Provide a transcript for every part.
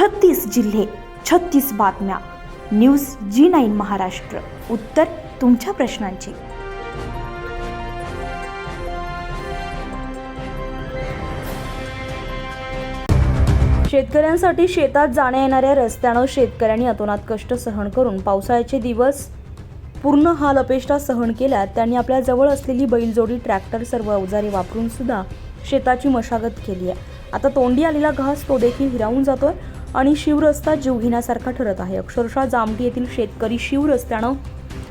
छत्तीस जिल्हे छत्तीस बातम्या. News G nine Maharashtra. उत्तर तुमच्या प्रश्नांची. शेतकऱ्यांसाठी शेतात जाण्या येणाऱ्या रस्त्यानं शेतकऱ्यांनी अतोनात कष्ट सहन करून पावसाळ्याचे दिवस पूर्ण हाल अपेष्टा सहन केल्या त्यांनी आपल्या जवळ असलेली बैलजोडी ट्रॅक्टर सर्व अवजारे वापरून सुद्धा शेताची मशागत केली आहे. आता तोंडी आलेला घास तो देखील हिरावून जातोय. आणि शिवरस्ता जीव घेण्यासारखा ठरत आहे. अक्षरशः जामठी येथील शेतकरी शिवरस्त्यानं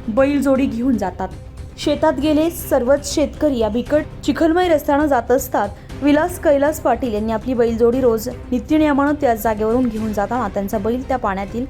बैलजोडी घेऊन जातात. शेतात गेले सर्वच शेतकरी या बिकट चिखलमय रस्त्यानं जात असतात. विलास कैलास पाटील यांनी आपली बैलजोडी रोज नित्यनियमानं त्याच जागेवरून घेऊन जाताना त्यांचा बैल त्या पाण्यातील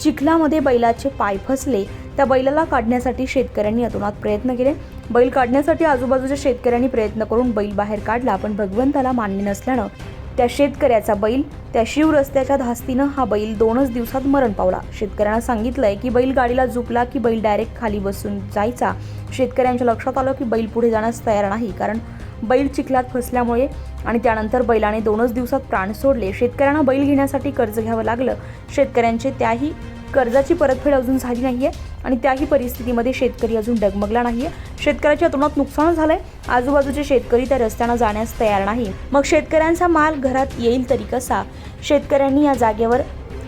चिखलामध्ये बैलाचे पाय फसले. त्या बैलाला काढण्यासाठी शेतकऱ्यांनी अतोनात प्रयत्न केले. बैल काढण्यासाठी आजूबाजूच्या शेतकऱ्यांनी प्रयत्न करून बैल बाहेर काढला पण भगवंताला मान्य नसल्यानं त्या शेतकऱ्याचा बैल त्या शिवरस्त्याच्या धास्तीनं हा बैल दोनच दिवसात मरण पावला. शेतकऱ्यांना सांगितलंय की बैल गाडीला झुकला की बैल डायरेक्ट खाली बसून जायचा. शेतकऱ्यांच्या लक्षात आलं की बैल पुढे जाण्यास तयार नाही कारण बैल चिखलात फसल्यामुळे आणि त्यानंतर बैलाने दोनच दिवसात प्राण सोडले. शेतकऱ्यांना बैल घेण्यासाठी कर्ज घ्यावं लागलं. शेतकऱ्यांचे त्याही कर्जाची परतफेड अजून झाली नाही आहे आणि त्याही परिस्थितीमध्ये शेतकरी अजून डगमगला नाहीये. शेतकऱ्याच्या तोंडात नुकसान झालंय. आजूबाजूचे शेतकरी त्या रस्त्यानं जाण्यास तयार नाही. मग शेतकऱ्यांचा माल घरात येईल तरी कसा? शेतकऱ्यांनी या जागेवर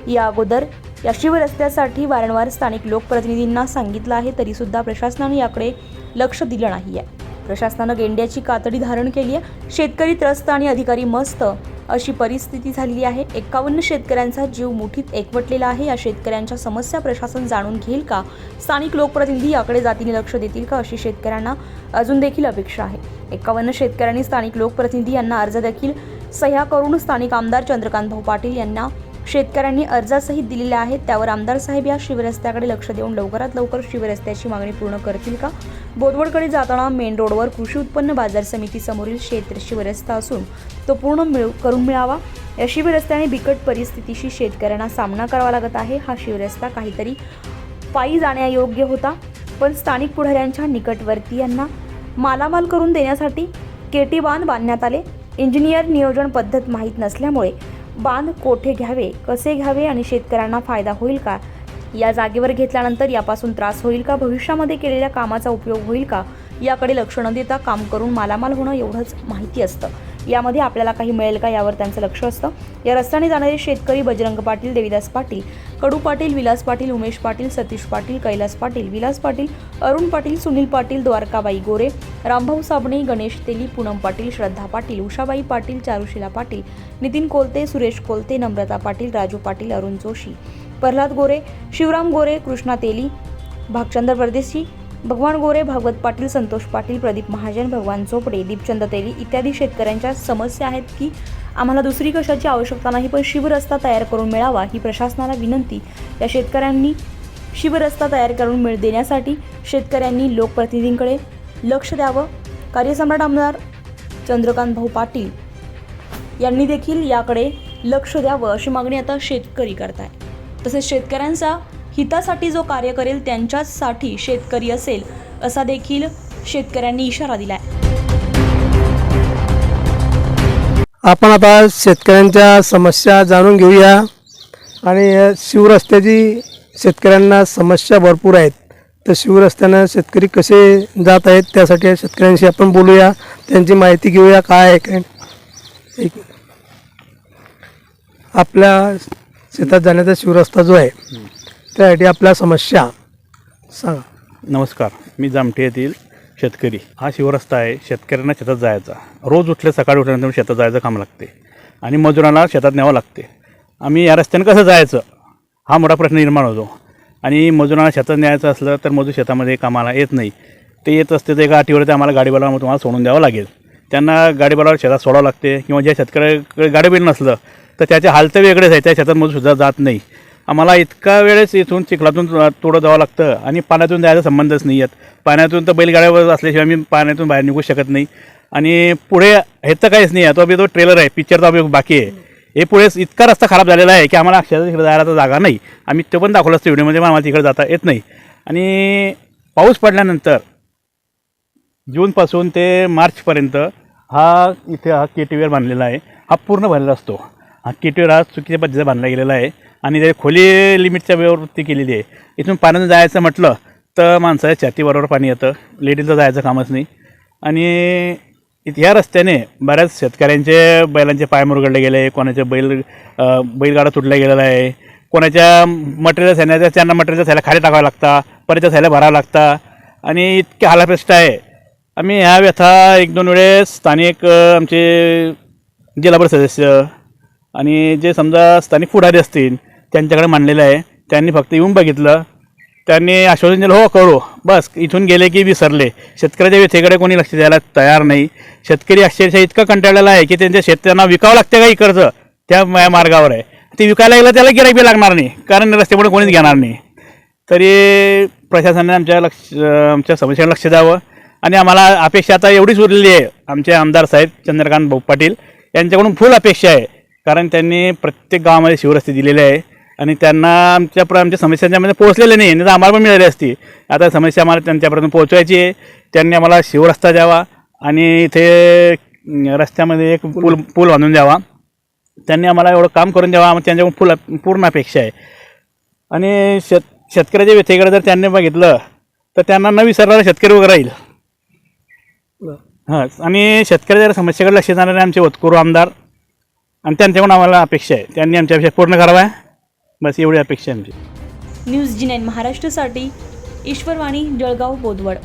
या अगोदर या शिवरस्त्यासाठी वारंवार स्थानिक लोकप्रतिनिधींना सांगितलं आहे तरी सुद्धा प्रशासनाने याकडे लक्ष दिलं नाही आहे प्रशासनानं गेंड्याची कातडी धारण केली आहे. शेतकरी त्रस्त आणि अधिकारी मस्त अशी परिस्थिती झालेली आहे. एकावन्न शेतकऱ्यांचा जीव मुठीत एकवटलेला आहे. या शेतकऱ्यांच्या समस्या प्रशासन जाणून घेईल का? स्थानिक लोकप्रतिनिधी याकडे जातीने लक्ष देतील का? अशी शेतकऱ्यांना अजून देखील अपेक्षा आहे. एकावन्न शेतकऱ्यांनी स्थानिक लोकप्रतिनिधी यांना अर्ज देखील सह्या करून स्थानिक आमदार चंद्रकांत भाऊ पाटील यांना शेतकऱ्यांनी अर्जासहित दिलेल्या आहेत त्यावर आमदार साहेब या शिवरस्त्याकडे लक्ष देऊन लवकरात लवकर शिवरस्त्याची मागणी पूर्ण करतील का? बोदवडकडे जाताना मेन रोडवर कृषी उत्पन्न बाजार समितीसमोरील क्षेत्र शिवरस्ता असून तो पूर्ण मिळू करून मिळावा? या शिवरस्त्याने बिकट परिस्थितीशी शेतकऱ्यांना सामना करावा लागत आहे. हा शिवरस्ता काहीतरी पायी जाण्यायोग्य होता. पण स्थानिक पुढाऱ्यांच्या निकटवर्तीयांना मालामाल करून देण्यासाठी केटी बांध बांधण्यात आले. इंजिनियर नियोजन पद्धत माहीत नसल्यामुळे बांध कोठे घ्यावे कसे घ्यावे आणि शेतकऱ्यांना फायदा होईल का? या जागेवर घेतल्यानंतर यापासून त्रास होईल का? भविष्यामध्ये केलेल्या कामाचा उपयोग होईल का? याकडे लक्ष न देता काम करून मालामाल होणं एवढंच माहिती असतं. यामध्ये आपल्याला काही मिळेल का यावर त्यांचं लक्ष असतं. या रस्त्याने जाणारे शेतकरी बजरंग पाटील देवीदास पाटील कडू पाटील विलास पाटील उमेश पाटील सतीश पाटील कैलास पाटील विलास पाटील अरुण पाटील सुनील पाटील द्वारकाबाई गोरे रामभाऊ साबणे गणेश तेली पूनम पाटील श्रद्धा पाटील उषाबाई पाटील चारुशिला पाटील नितीन कोलते सुरेश कोलते नम्रता पाटील राजू पाटील अरुण जोशी प्रल्हाद गोरे शिवराम गोरे कृष्णा तेली भागचंद्र परदेशी भगवान गोरे भागवत पाटील संतोष पाटील प्रदीप महाजन भगवान चोपडे दीपचंद तेली इत्यादी शेतकऱ्यांच्या समस्या आहेत की आम्हाला दुसरी कशाची आवश्यकता नाही पण शिवरस्ता तयार करून मिळावा ही प्रशासनाला विनंती. या शेतकऱ्यांनी शिवरस्ता तयार करून मिळ देण्यासाठी शेतकऱ्यांनी लोकप्रतिनिधींकडे लक्ष द्यावं. कार्यसम्राट आमदार चंद्रकांत भाऊ पाटील यांनी देखील याकडे लक्ष द्यावं अशी मागणी आता शेतकरी करत आहे तसेच शेतकऱ्यांचा हितासाठी जो कार्य करेल त्यांच्याचसाठी शेतकरी असेल असा देखील शेतकऱ्यांनी इशारा दिलाय. आपण आता शेतकऱ्यांच्या समस्या जाणून घेऊया. आणि शिवरस्त्याची शेतकऱ्यांना समस्या भरपूर आहेत. तर शिवरस्त्यानं शेतकरी कसे जात आहेत त्यासाठी शेतकऱ्यांशी आपण बोलूया. त्यांची माहिती घेऊया. काय आहे काय एक आपल्या शेतात जाण्याचा शिवरस्ता जो आहे त्यासाठी आपल्या समस्या. सांगा. नमस्कार मी जामठी येथील शेतकरी. हा शिवरस्ता आहे शेतकऱ्यांना शेतात जायचा. रोज उठले सकाळी उठल्यानंतर शेतात जायचं काम लागते. आणि मजुरांना शेतात न्यावं लागते. आम्ही या रस्त्याने कसं जायचं? हा मोठा प्रश्न निर्माण होतो. आणि मजुरांना शेतात न्यायचं असलं तर मजूर शेतामध्ये कामाला येत नाही. ते येत असते ते एका ते आम्हाला गाडीवाला तुम्हाला सोडून द्यावं लागेल. त्यांना गाडीवाला शेतात सोडावं लागते. किंवा ज्या शेतकऱ्याकडे गाडीबिल नसलं तर त्याचे हालतं वेगळेच आहे त्या शेतात मजूरसुद्धा जात नाही. आम्हाला इतका वेळेस इथून चिखलातून तोडं जावं लागतं आणि पाण्यातून जायचा संबंधच नाही आहेत. पाण्यातून तर बैलगाड्यावर असल्याशिवाय आम्ही पाण्यातून बाहेर निघू शकत नाही. आणि पुढे हे तर काहीच नाही आहे. तो अभि तो ट्रेलर आहे. पिक्चरचा उपयोग बाकी आहे. हे पुढे इतका रस्ता खराब झालेला आहे की आम्हाला अक्षरशः तिकडे जायला तर जागा नाही. आम्ही ते पण दाखवलं असतं व्हिडिओमध्ये पण आम्हाला तिकडे जाता येत नाही. आणि पाऊस पडल्यानंतर जूनपासून ते मार्चपर्यंत हा इथे हा के टी व्हीवर बांधलेला आहे. हा पूर्ण भरलेला असतो. हा किटवेर हा चुकीच्या पद्धतीचा बांधला गेलेला आहे. आणि त्याची खोली लिमिटच्या वरती केलेली आहे. इथून पाण्यानं जायचं म्हटलं तर माणसाच्या छातीबरोबर पाणी येतं. लेडीजचं जायचं कामच नाही. आणि ह्या रस्त्याने बऱ्याच शेतकऱ्यांचे बैलांचे पाय मुरगडले गेले कोणाचे बैल बैलगाडा तुटला गेलेला आहे. कोणाच्या मटेरियल सैन्याच्या त्यांना मटेरियलच्या थैल्या खाली टाकावं लागता परतच्या थैल्या भरावं लागता. आणि इतके हालापेस्ट आहे. आम्ही ह्या व्यथा एक दोन वेळेस स्थानिक आमचे जिल्हाभर सदस्य आणि जे समजा स्थानिक पुढारी असतील त्यांच्याकडे मांडलेलं आहे. त्यांनी फक्त येऊन बघितलं. त्यांनी आश्वासन दिलं हो करू. बस इथून गेले की विसरले. शेतकऱ्याच्या व्यथेकडे कोणी लक्ष द्यायला तयार नाही. शेतकरी अक्षरशः इतका कंटाळलेला आहे की त्यांच्या शेतकऱ्यांना विकावं लागतं का इकडचं? त्या मार्गावर आहे. ते विकायला गेलं त्याला गिराईक बी लागणार नाही. कारण रस्त्यामुळे कोणीच घेणार नाही. तरी प्रशासनाने आमच्या लक्ष आमच्या समस्येवर लक्ष द्यावं. आणि आम्हाला अपेक्षा आता एवढीच उरलेली आहे. आमचे आमदार साहेब चंद्रकांत भाऊ पाटील यांच्याकडून फुल अपेक्षा आहे. कारण त्यांनी प्रत्येक गावामध्ये शिवरस्ते दिलेले आहे. आणि त्यांना आमच्या प्र आमच्या समस्या त्यांच्यामध्ये पोहोचलेले नाही. नाही तर आम्हाला पण मिळाली असती. आता समस्या आम्हाला त्यांच्यापर्यंत पोहोचवायची आहे. त्यांनी आम्हाला शिवरस्ता द्यावा आणि इथे रस्त्यामध्ये एक पूल पूल बांधून द्यावा. त्यांनी आम्हाला एवढं काम करून द्यावा. आम्हाला त्यांच्याकडून फुल पूर्ण अपेक्षा आहे. आणि शेत शेतकऱ्याच्या व्यथेकडे जर त्यांनी बघितलं तर त्यांना न विसरणारा शेतकरी वगैरे राहील. हां आणि शेतकऱ्याच्या समस्येकडे लक्ष देणारे आमचे वतकुरू आमदार आणि त्यांच्याकडून आम्हाला अपेक्षा आहे. त्यांनी आमच्या अपेक्षा पूर्ण कराव्या बस एवढी अपेक्षा आहे आमची. न्यूज जी नाईन महाराष्ट्रासाठी ईश्वरवाणी जळगाव बोदवड